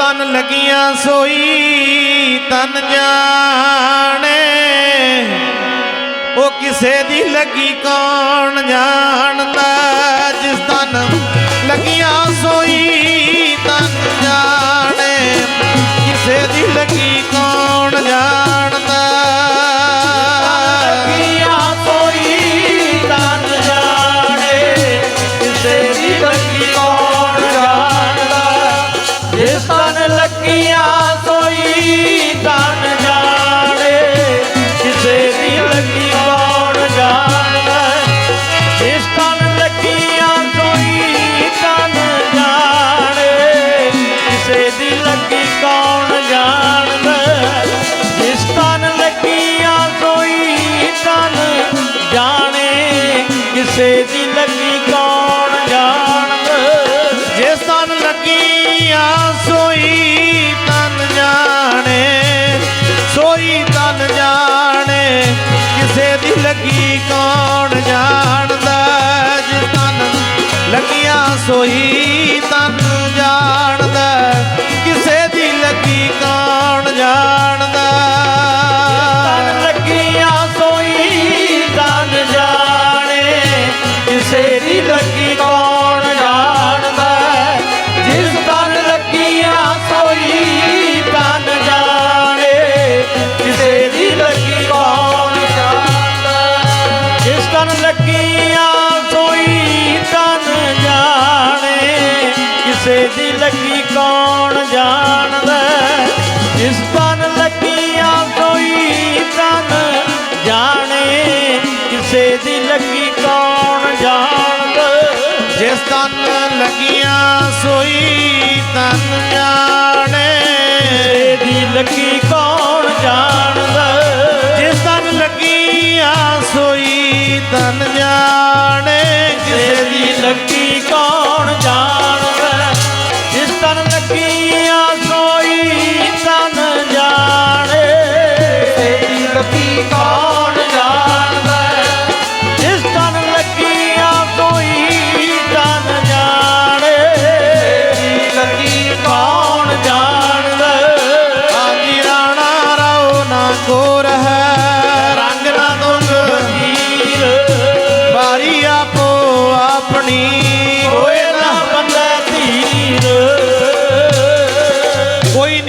ਤਨ ਲਗੀਆਂ ਸੋਈ ਤਨ ਜਾਣੇ। ਉਹ ਕਿਸੇ ਦੀ ਲੱਗੀ ਕੌਣ ਜਾਣਦਾ? ਸੋਈ ਤਨ ਜਾਣੇ ਕਿਸੇ ਦੀ ਲੱਗੀ ਕੋ ਕੌਣ ਜਾਣਦਾ? ਇਸ ਤਨ ਲੱਗੀਆਂ ਕੋਈ ਤਨ ਜਾਣੇ, ਕਿਸੇ ਦੀ ਲੱਗੀ ਕੌਣ ਜਾਣਦਾ? ਜਿਸ ਤਨ ਲੱਗੀਆਂ ਸੋਈ ਤਨ ਜਾਣੇ ਦੀ ਲੱਗੀ ਕੌਣ ਜਾਣ